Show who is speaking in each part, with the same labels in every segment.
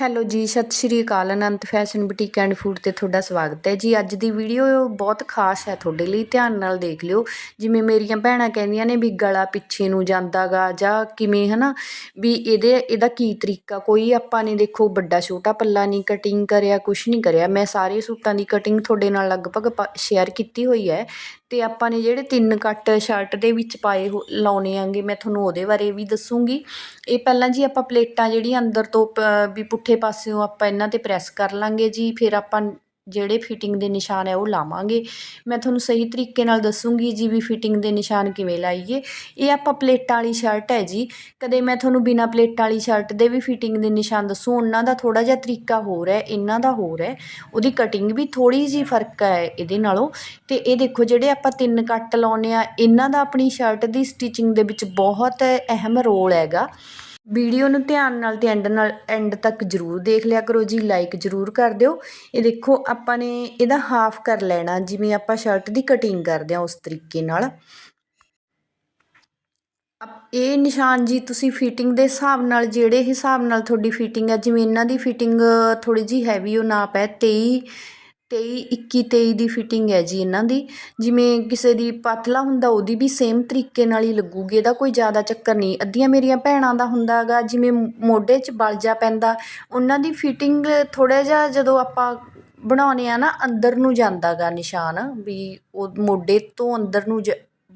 Speaker 1: Hello ਜੀ, ਸਤਿ ਸ਼੍ਰੀ ਅਕਾਲ, Anant fashion boutique and food ਤੇ ਤੁਹਾਡਾ ਸਵਾਗਤ ਹੈ ਜੀ। ਅੱਜ ਦੀ ਵੀਡੀਓ ਬਹੁਤ ਖਾਸ ਹੈ ਤੁਹਾਡੇ ਲਈ, ਧਿਆਨ ਨਾਲ ਦੇਖ ਲਿਓ। ਜਿਵੇਂ ਮੇਰੀਆਂ ਭੈਣਾਂ ਕਹਿੰਦੀਆਂ ਨੇ ਵੀ ਗਲਾ ਪਿੱਛੇ ਨੂੰ ਜਾਂਦਾਗਾ ਜਾਂ ਕਿਵੇਂ, ਹਨਾ? ਵੀ ਇਹਦੇ, ਇਹਦਾ ਕੀ ਤਰੀਕਾ? ਕੋਈ ਆਪਾਂ ਨੇ ਦੇਖੋ ਵੱਡਾ ਛੋਟਾ ਪੱਲਾ ਨਹੀਂ ਕਟਿੰਗ ਕਰਿਆ ਕੁਝ ਨਹੀਂ ਕਰਿਆ। ਮੈਂ ਸਾਰੇ ਸੂਟਾਂ ਦੀ ਕਟਿੰਗ ਤੁਹਾਡੇ ਨਾਲ ਲਗਭਗ ਸ਼ੇਅਰ ਕੀਤੀ ਹੋਈ ਹੈ। ਅਤੇ ਆਪਾਂ ਨੇ ਜਿਹੜੇ ਤਿੰਨ ਕੱਟ ਸ਼ਰਟ ਦੇ ਵਿੱਚ ਪਾਏ ਹੋ, ਲਾਉਣੇ ਆਂਗੇ ਮੈਂ ਤੁਹਾਨੂੰ ਉਹਦੇ ਬਾਰੇ ਵੀ ਦੱਸੂੰਗੀ। ਇਹ ਪਹਿਲਾਂ ਜੀ ਆਪਾਂ ਪਲੇਟਾਂ ਜਿਹੜੀਆਂ ਅੰਦਰ ਤੋਂ ਵੀ ਪੁੱਠੇ ਪਾਸਿਓਂ ਆਪਾਂ ਇਹਨਾਂ 'ਤੇ ਪ੍ਰੈੱਸ ਕਰ ਲਾਂਗੇ ਜੀ, ਫਿਰ ਆਪਾਂ ਜਿਹੜੇ ਫਿਟਿੰਗ ਦੇ ਨਿਸ਼ਾਨ ਹੈ ਉਹ ਲਾਵਾਂਗੇ। ਮੈਂ ਤੁਹਾਨੂੰ ਸਹੀ ਤਰੀਕੇ ਨਾਲ ਦੱਸੂਗੀ ਜੀ ਵੀ ਫਿਟਿੰਗ ਦੇ ਨਿਸ਼ਾਨ ਕਿਵੇਂ ਲਾਈਏ। ਇਹ ਆਪਾਂ ਪਲੇਟਾਂ ਵਾਲੀ ਸ਼ਰਟ ਹੈ ਜੀ। ਕਦੇ ਮੈਂ ਤੁਹਾਨੂੰ ਬਿਨਾ ਪਲੇਟਾਂ ਵਾਲੀ ਸ਼ਰਟ ਦੇ ਵੀ ਫਿਟਿੰਗ ਦੇ ਨਿਸ਼ਾਨ ਦੱਸੂ, ਉਹਨਾਂ ਦਾ ਥੋੜਾ ਜਿਹਾ ਤਰੀਕਾ ਹੋਰ ਹੈ, ਇਹਨਾਂ ਦਾ ਹੋਰ ਹੈ। ਉਹਦੀ ਕਟਿੰਗ ਵੀ ਥੋੜੀ ਜੀ ਫ਼ਰਕ ਹੈ ਇਹਦੇ ਨਾਲੋਂ। ਤੇ ਇਹ ਦੇਖੋ ਜਿਹੜੇ ਆਪਾਂ ਤਿੰਨ ਕੱਟ ਲਾਉਨੇ ਆ ਇਹਨਾਂ ਦਾ ਆਪਣੀ ਸ਼ਰਟ ਦੀ ਸਟਿਚਿੰਗ ਦੇ ਵਿੱਚ ਬਹੁਤ ਅਹਿਮ ਰੋਲ ਹੈਗਾ। ਵੀਡੀਓ ਨੂੰ ਧਿਆਨ ਨਾਲ ਤੇ ਐਂਡ ਨਾਲ ਐਂਡ ਤੱਕ ਜਰੂਰ ਦੇਖ ਲਿਆ ਕਰੋ ਜੀ ਲਾਈਕ ਜਰੂਰ ਕਰ ਦਿਓ। ਇਹ ਦੇਖੋ, ਆਪਾਂ ਨੇ ਇਹਦਾ ਹਾਫ ਕਰ ਲੈਣਾ, ਜਿਵੇਂ ਆਪਾਂ ਸ਼ਰਟ ਦੀ ਕਟਿੰਗ ਕਰਦੇ ਆ ਉਸ ਤਰੀਕੇ ਨਾਲ। ਇਹ ਨਿਸ਼ਾਨ ਜੀ ਤੁਸੀਂ ਫਿਟਿੰਗ ਦੇ ਹਿਸਾਬ ਨਾਲ, ਜਿਹੜੇ ਹਿਸਾਬ ਨਾਲ ਤੁਹਾਡੀ ਫਿਟਿੰਗ ਹੈ ਜਿਵੇਂ ਇਹਨਾਂ ਦੀ ਫਿਟਿੰਗ ਥੋੜੀ ਜੀ ਹੈਵੀ ਉਹ ਨਾਪ ਹੈ 23 ਤੇਈ, ਇੱਕੀ, ਤੇਈ ਦੀ ਫਿਟਿੰਗ ਹੈ ਜੀ ਇਹਨਾਂ ਦੀ। ਜਿਵੇਂ ਕਿਸੇ ਦੀ ਪਤਲਾ ਹੁੰਦਾ, ਉਹਦੀ ਵੀ ਸੇਮ ਤਰੀਕੇ ਨਾਲ ਹੀ ਲੱਗੂਗੀ, ਇਹਦਾ ਕੋਈ ਜ਼ਿਆਦਾ ਚੱਕਰ ਨਹੀਂ। ਅੱਧੀਆਂ ਮੇਰੀਆਂ ਭੈਣਾਂ ਦਾ ਹੁੰਦਾ ਹੈਗਾ ਜਿਵੇਂ ਮੋਢੇ 'ਚ ਬਲਜਾ ਪੈਂਦਾ, ਉਹਨਾਂ ਦੀ ਫਿਟਿੰਗ ਥੋੜ੍ਹਾ ਜਿਹਾ ਜਦੋਂ ਆਪਾਂ ਬਣਾਉਨੇ ਆ ਨਾ, ਅੰਦਰ ਨੂੰ ਜਾਂਦਾ ਗਾ ਨਿਸ਼ਾਨ, ਵੀ ਉਹ ਮੋਢੇ ਤੋਂ ਅੰਦਰ ਨੂੰ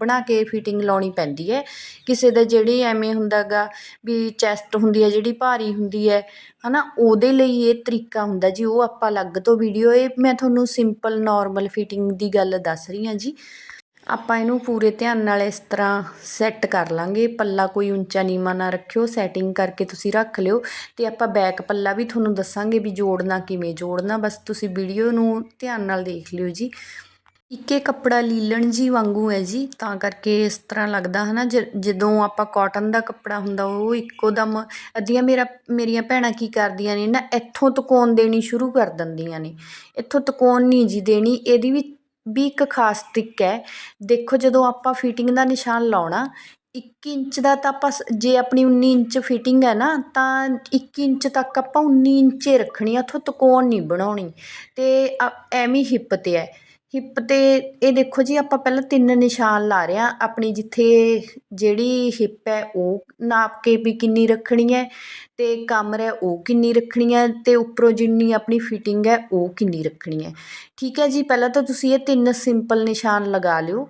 Speaker 1: ਬਣਾ ਕੇ ਫਿਟਿੰਗ ਲਾਉਣੀ ਪੈਂਦੀ ਹੈ। ਕਿਸੇ ਦਾ ਜਿਹੜੀ ਐਵੇਂ ਹੁੰਦਾ ਗਾ ਵੀ ਚੈਸਟ ਹੁੰਦੀ ਹੈ, ਜਿਹੜੀ ਭਾਰੀ ਹੁੰਦੀ ਹੈ ਹੈ ਨਾ ਉਹਦੇ ਲਈ ਇਹ ਤਰੀਕਾ ਹੁੰਦਾ ਜੀ, ਉਹ ਆਪਾਂ ਅਲੱਗ ਤੋਂ ਵੀਡੀਓ ਇਹ ਮੈਂ ਤੁਹਾਨੂੰ ਸਿੰਪਲ ਨੋਰਮਲ ਫਿਟਿੰਗ ਦੀ ਗੱਲ ਦੱਸ ਰਹੀ ਹਾਂ ਜੀ। ਆਪਾਂ ਇਹਨੂੰ ਪੂਰੇ ਧਿਆਨ ਨਾਲ ਇਸ ਤਰ੍ਹਾਂ ਸੈੱਟ ਕਰ ਲਾਂਗੇ। ਪੱਲਾ ਕੋਈ ਉੱਚਾ ਨੀਵਾਂ ਨਾ ਰੱਖਿਓ ਸੈਟਿੰਗ ਕਰਕੇ ਤੁਸੀਂ ਰੱਖ ਲਿਓ ਤੇ ਆਪਾਂ ਬੈਕ ਪੱਲਾ ਵੀ ਤੁਹਾਨੂੰ ਦੱਸਾਂਗੇ ਵੀ ਜੋੜਨਾ ਕਿਵੇਂ ਜੋੜਨਾ। ਬਸ ਤੁਸੀਂ ਵੀਡੀਓ ਨੂੰ ਧਿਆਨ ਨਾਲ ਦੇਖ ਲਿਓ ਜੀ। ਇੱਕੇ ਕੱਪੜਾ ਲੀਲਣ ਜੀ ਵਾਂਗੂ ਹੈ ਜੀ, ਤਾਂ ਕਰਕੇ ਇਸ ਤਰ੍ਹਾਂ ਲੱਗਦਾ ਹੈ ਨਾ ਜ, ਜਦੋਂ ਆਪਾਂ ਕੋਟਨ ਦਾ ਕੱਪੜਾ ਹੁੰਦਾ, ਉਹ ਇੱਕੋ ਦਮ, ਅੱਧੀਆਂ ਮੇਰਾ, ਮੇਰੀਆਂ ਭੈਣਾਂ ਕੀ ਕਰਦੀਆਂ ਨੇ ਨਾ, ਇੱਥੋਂ ਤਕੋਨ ਦੇਣੀ ਸ਼ੁਰੂ ਕਰ ਦਿੰਦੀਆਂ ਨੇ। ਇੱਥੋਂ ਤਕੋਨ ਨਹੀਂ ਜੀ ਦੇਣੀ, ਇਹਦੀ ਵੀ ਵੀ ਇੱਕ ਖਾਸ ਟ੍ਰਿਕ ਹੈ। ਦੇਖੋ ਜਦੋਂ ਆਪਾਂ ਫਿਟਿੰਗ ਦਾ ਨਿਸ਼ਾਨ ਲਾਉਣਾ, ਇੱਕ ਇੰਚ ਦਾ ਤਾਂ ਆਪਾਂ ਜੇ ਆਪਣੀ 19 ਇੰਚ ਫਿਟਿੰਗ ਹੈ ਨਾ, ਤਾਂ 1 ਇੰਚ ਤੱਕ ਆਪਾਂ 19 ਇੰਚੇ ਰੱਖਣੀ ਆ, ਉੱਥੋਂ ਤਕੋਣ ਨਹੀਂ ਬਣਾਉਣੀ। ਤੇ ਐਵੇਂ ਹਿੱਪ ਤੇ ਹੈ। ਹਿੱਪ 'ਤੇ ਇਹ ਦੇਖੋ ਜੀ, ਆਪਾਂ ਪਹਿਲਾਂ ਤਿੰਨ ਨਿਸ਼ਾਨ ਲਾ ਰਹੇ ਹਾਂ। ਆਪਣੀ ਜਿੱਥੇ ਜਿਹੜੀ ਹਿੱਪ ਹੈ, ਉਹ ਨਾਪ ਕੇ ਵੀ ਕਿੰਨੀ ਰੱਖਣੀ ਹੈ ਅਤੇ ਕਮਰ ਹੈ, ਉਹ ਕਿੰਨੀ ਰੱਖਣੀ ਹੈ ਅਤੇ ਉੱਪਰੋਂ ਜਿੰਨੀ ਆਪਣੀ ਫਿਟਿੰਗ ਹੈ, ਉਹ ਕਿੰਨੀ ਰੱਖਣੀ ਹੈ। ਠੀਕ ਹੈ ਜੀ, ਪਹਿਲਾਂ ਤਾਂ ਤੁਸੀਂ ਇਹ ਤਿੰਨ ਸਿੰਪਲ ਨਿਸ਼ਾਨ ਲਗਾ ਲਿਓ।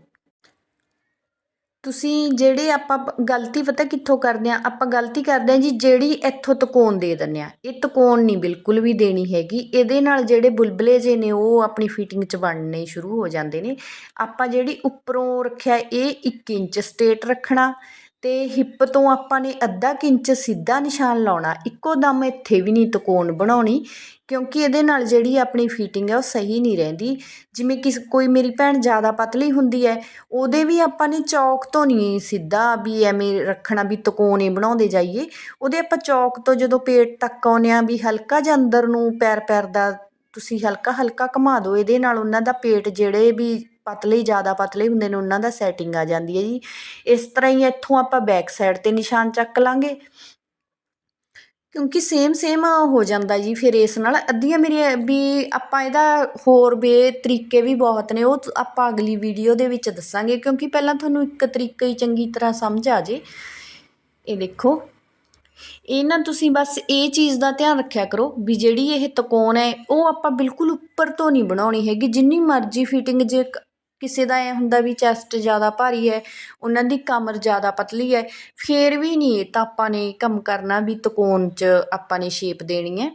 Speaker 1: ਤੁਸੀਂ ਜਿਹੜੇ ਆਪਾਂ ਗਲਤੀ ਪਤਾ ਕਿੱਥੋਂ ਕਰਦੇ ਹਾਂ? ਆਪਾਂ ਗਲਤੀ ਕਰਦੇ ਹਾਂ ਜੀ ਜਿਹੜੀ ਇੱਥੋਂ ਤਕੋਨ ਦੇ ਦਿੰਦੇ ਹਾਂ। ਇਹ ਤਕੋਣ ਨਹੀਂ ਬਿਲਕੁਲ ਵੀ ਦੇਣੀ ਹੈਗੀ। ਇਹਦੇ ਨਾਲ ਜਿਹੜੇ ਬੁਲਬਲੇ ਜੇ ਨੇ ਉਹ ਆਪਣੀ ਫਿਟਿੰਗ 'ਚ ਬਣਨੇ ਸ਼ੁਰੂ ਹੋ ਜਾਂਦੇ ਨੇ। ਆਪਾਂ ਜਿਹੜੀ ਉੱਪਰੋਂ ਰੱਖਿਆ ਇਹ 1 ਇੰਚ ਸਟੇਟ ਰੱਖਣਾ। ਅਤੇ ਹਿੱਪ ਤੋਂ ਆਪਾਂ ਨੇ ਅੱਧਾ ਇੰਚ ਸਿੱਧਾ ਨਿਸ਼ਾਨ ਲਾਉਣਾ। ਇੱਕੋ ਦਮ ਇੱਥੇ ਵੀ ਨਹੀਂ ਤਕੋਨ ਬਣਾਉਣੀ, ਕਿਉਂਕਿ ਇਹਦੇ ਨਾਲ ਜਿਹੜੀ ਆਪਣੀ ਫਿਟਿੰਗ ਹੈ ਉਹ ਸਹੀ ਨਹੀਂ ਰਹਿੰਦੀ। ਜਿਵੇਂ ਕਿਸ, ਕੋਈ ਮੇਰੀ ਭੈਣ ਜ਼ਿਆਦਾ ਪਤਲੀ ਹੁੰਦੀ ਹੈ ਉਹਦੇ ਵੀ ਆਪਾਂ ਨੇ ਚੌਕ ਤੋਂ ਨਹੀਂ ਸਿੱਧਾ ਵੀ ਐਵੇਂ ਰੱਖਣਾ ਵੀ ਤਕੋਨੇ ਬਣਾਉਂਦੇ ਜਾਈਏ। ਉਹਦੇ ਆਪਾਂ ਚੌਕ ਤੋਂ ਜਦੋਂ ਪੇਟ ਤੱਕ ਆਉਂਦੇ ਆ ਵੀ ਹਲਕਾ ਜਿਹਾ ਅੰਦਰ ਨੂੰ ਪੈਰ ਪੈਰ ਦਾ ਤੁਸੀਂ ਹਲਕਾ ਹਲਕਾ ਘੁਮਾ ਦਿਓ, ਇਹਦੇ ਨਾਲ ਉਹਨਾਂ ਦਾ ਪੇਟ ਜਿਹੜੇ ਵੀ ਪਤਲੇ ਜ਼ਿਆਦਾ ਪਤਲੇ ਹੁੰਦੇ ਨੇ, ਉਹਨਾਂ ਦਾ ਸੈਟਿੰਗ ਆ ਜਾਂਦੀ ਹੈ ਜੀ। ਇਸ ਤਰ੍ਹਾਂ ਹੀ ਇੱਥੋਂ ਆਪਾਂ ਬੈਕ ਸਾਈਡ 'ਤੇ ਨਿਸ਼ਾਨ ਚੱਕ ਲਾਂਗੇ। ਕਿਉਂਕਿ ਸੇਮ ਸੇਮ ਹੋ ਜਾਂਦਾ ਜੀ, ਫਿਰ ਇਸ ਨਾਲ ਅੱਧੀਆਂ ਮੇਰੀਆਂ ਵੀ ਆਪਾਂ ਇਹਦਾ ਹੋਰ ਵੀ ਤਰੀਕੇ ਵੀ ਬਹੁਤ ਨੇ, ਉਹ ਆਪਾਂ ਅਗਲੀ ਵੀਡੀਓ ਦੇ ਵਿੱਚ ਦੱਸਾਂਗੇ। ਕਿਉਂਕਿ ਪਹਿਲਾਂ ਤੁਹਾਨੂੰ ਇੱਕ ਤਰੀਕਾ ਹੀ ਚੰਗੀ ਤਰ੍ਹਾਂ ਸਮਝ ਆ ਜੇ। ਇਹ ਦੇਖੋ। ਇਹ ਨਾ ਤੁਸੀਂ ਬਸ ਇਹ ਚੀਜ਼ ਦਾ ਧਿਆਨ ਰੱਖਿਆ ਕਰੋ ਵੀ ਜਿਹੜੀ ਇਹ ਤਕੋਨ ਹੈ, ਉਹ ਆਪਾਂ ਬਿਲਕੁਲ ਉੱਪਰ ਤੋਂ ਨਹੀਂ ਬਣਾਉਣੀ ਹੈਗੀ। ਜਿੰਨੀ ਮਰਜ਼ੀ ਫਿਟਿੰਗ ਜੇ ਕਿਸੇ ਦਾ ਐਂ ਹੁੰਦਾ ਵੀ ਚੈਸਟ ਜ਼ਿਆਦਾ ਭਾਰੀ ਹੈ, ਉਹਨਾਂ ਦੀ ਕਮਰ ਜ਼ਿਆਦਾ ਪਤਲੀ ਹੈ, ਫਿਰ ਵੀ ਨਹੀਂ ਇਹ ਤਾਂ ਆਪਾਂ ਨੇ ਕੰਮ ਕਰਨਾ ਵੀ ਤਕੋਣ 'ਚ ਆਪਾਂ ਨੇ ਸ਼ੇਪ ਦੇਣੀ ਹੈ।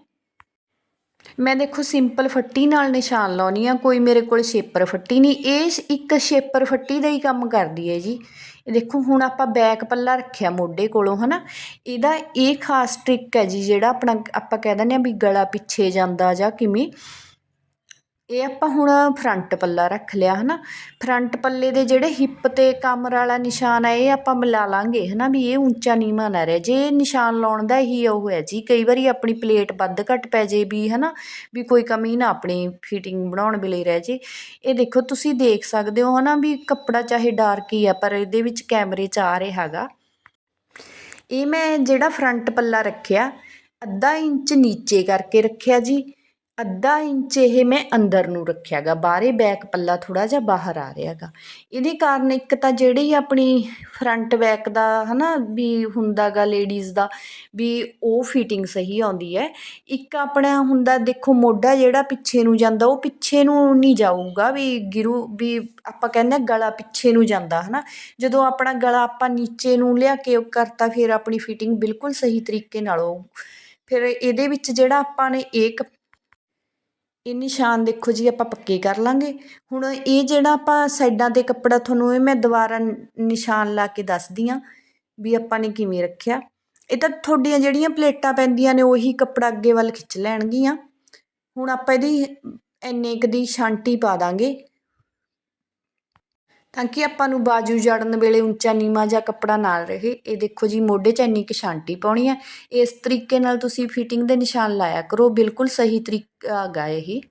Speaker 1: ਮੈਂ ਦੇਖੋ ਸਿੰਪਲ ਫੱਟੀ ਨਾਲ ਨਿਸ਼ਾਨ ਲਾਉਣੀ ਆ, ਕੋਈ ਮੇਰੇ ਕੋਲ ਸ਼ੇਪਰ ਫੱਟੀ ਨਹੀਂ, ਇਹ ਇੱਕ ਸ਼ੇਪਰ ਫੱਟੀ ਦਾ ਹੀ ਕੰਮ ਕਰਦੀ ਹੈ ਜੀ। ਇਹ ਦੇਖੋ ਹੁਣ ਆਪਾਂ ਬੈਕ ਪੱਲਾ ਰੱਖਿਆ ਮੋਢੇ ਕੋਲੋਂ, ਹਨਾ? ਇਹਦਾ ਇਹ ਖਾਸ ਟ੍ਰਿਕ ਹੈ ਜੀ ਜਿਹੜਾ ਆਪਣਾ, ਆਪਾਂ ਕਹਿ ਦਿੰਦੇ ਆ ਵੀ ਗਲਾ ਪਿੱਛੇ ਜਾਂਦਾ ਜਾਂ ਕਿਵੇਂ। ਇਹ ਆਪਾਂ ਹੁਣ ਫਰੰਟ ਪੱਲਾ ਰੱਖ ਲਿਆ ਹੈ ਨਾ ਫਰੰਟ ਪੱਲੇ ਦੇ ਜਿਹੜੇ ਹਿੱਪ ਤੇ ਕਮਰ ਵਾਲਾ ਨਿਸ਼ਾਨ ਹੈ ਇਹ ਆਪਾਂ ਮਿਲਾ ਲਾਂਗੇ ਨਾ ਵੀ ਇਹ ਉੱਚਾ ਨੀਵਾਂ ਨਾ ਰਹਿ ਜੇ। ਨਿਸ਼ਾਨ ਲਾਉਣ ਦਾ ਹੀ ਉਹ ਹੈ ਜੀ। ਕਈ ਵਾਰੀ ਆਪਣੀ ਪਲੇਟ ਵੱਧ ਘੱਟ ਪੈ ਜੇ ਵੀ ਹੈ ਨਾ ਵੀ ਕੋਈ ਕਮੀ ਨਾ ਆਪਣੀ ਫਿਟਿੰਗ ਬਣਾਉਣ ਵੇਲੇ ਰਹਿ ਜੇ। ਇਹ ਦੇਖੋ, ਤੁਸੀਂ ਦੇਖ ਸਕਦੇ ਹੋ ਹੈ ਨਾ ਵੀ ਕੱਪੜਾ ਚਾਹੇ ਡਾਰਕ ਹੀ ਆ, ਪਰ ਇਹਦੇ ਵਿੱਚ ਕੈਮਰੇ 'ਚ ਆ ਰਿਹਾ ਹੈਗਾ। ਇਹ ਮੈਂ ਜਿਹੜਾ ਫਰੰਟ ਪੱਲਾ ਰੱਖਿਆ, ਅੱਧਾ ਇੰਚ ਨੀਚੇ ਕਰਕੇ ਰੱਖਿਆ ਜੀ। ਅੱਧਾ ਇੰਚ ਇਹ ਮੈਂ ਅੰਦਰ ਨੂੰ ਰੱਖਿਆ ਗਾ ਬਾਹਰੇ ਬੈਕ ਪੱਲਾ ਥੋੜ੍ਹਾ ਜਿਹਾ ਬਾਹਰ ਆ ਰਿਹਾ ਗਾ ਇਹਦੇ ਕਾਰਨ ਇੱਕ ਤਾਂ ਜਿਹੜੀ ਆਪਣੀ ਫਰੰਟ ਬੈਕ ਦਾ ਹਨਾ ਵੀ ਹੁੰਦਾ ਗਾ ਲੇਡੀਜ਼ ਦਾ, ਵੀ ਉਹ ਫਿਟਿੰਗ ਸਹੀ ਆਉਂਦੀ ਹੈ। ਇੱਕ ਆਪਣਾ ਹੁੰਦਾ ਦੇਖੋ ਮੋਢਾ ਜਿਹੜਾ ਪਿੱਛੇ ਨੂੰ ਜਾਂਦਾ, ਉਹ ਪਿੱਛੇ ਨੂੰ ਨਹੀਂ ਜਾਊਗਾ ਵੀ ਗਿਰੂ, ਵੀ ਆਪਾਂ ਕਹਿੰਦੇ ਗਲਾ ਪਿੱਛੇ ਨੂੰ ਜਾਂਦਾ ਹਨਾ। ਜਦੋਂ ਆਪਣਾ ਗਲਾ ਆਪਾਂ ਨੀਚੇ ਨੂੰ ਲਿਆ ਕੇ ਕਰਤਾ, ਫਿਰ ਆਪਣੀ ਫਿਟਿੰਗ ਬਿਲਕੁਲ ਸਹੀ ਤਰੀਕੇ ਨਾਲ ਉਹ ਫਿਰ ਇਹਦੇ ਵਿੱਚ ਜਿਹੜਾ ਆਪਾਂ ਨੇ ਇਹ ਕੱਪ- ਇਹ ਨਿਸ਼ਾਨ ਦੇਖੋ ਜੀ, ਆਪਾਂ ਪੱਕੇ ਕਰ ਲਾਂਗੇ। ਹੁਣ ਇਹ ਜਿਹੜਾ ਆਪਾਂ ਸਾਈਡਾਂ ਤੇ ਕੱਪੜਾ ਤੁਹਾਨੂੰ ਇਹ ਮੈਂ ਦੁਬਾਰਾ ਨਿਸ਼ਾਨ ਲਾ ਕੇ ਦੱਸਦੀ ਹਾਂ ਵੀ ਆਪਾਂ ਨੇ ਕਿਵੇਂ ਰੱਖਿਆ। ਇਹ ਤਾਂ ਤੁਹਾਡੀਆਂ ਜਿਹੜੀਆਂ ਪਲੇਟਾਂ ਪੈਂਦੀਆਂ ਨੇ, ਉਹੀ ਕੱਪੜਾ ਅੱਗੇ ਵੱਲ ਖਿੱਚ ਲੈਣਗੀਆਂ। ਹੁਣ ਆਪਾਂ ਇਹਦੀ, ਇੰਨੇ ਕੁ ਦੀ ਛਾਂਟੀ ਪਾ ਦਾਂਗੇ। ਤਾਂ ਕਿ ਆਪਾਂ ਨੂੰ ਬਾਜੂ ਜੜਨ ਵੇਲੇ ਉੱਚਾ ਨੀਵਾਂ ਜਾਂ ਕੱਪੜਾ ਨਾਲ ਰਹੇ। ਇਹ ਦੇਖੋ ਜੀ, ਮੋਢੇ 'ਚ ਇੰਨੀ ਕੁ ਛਾਂਟੀ ਪਾਉਣੀ ਹੈ। ਇਸ ਤਰੀਕੇ ਨਾਲ ਤੁਸੀਂ ਫਿਟਿੰਗ ਦੇ ਨਿਸ਼ਾਨ ਲਾਇਆ ਕਰੋ। ਬਿਲਕੁਲ ਸਹੀ ਤਰੀਕਾ ਹੈਗਾ ਇਹ।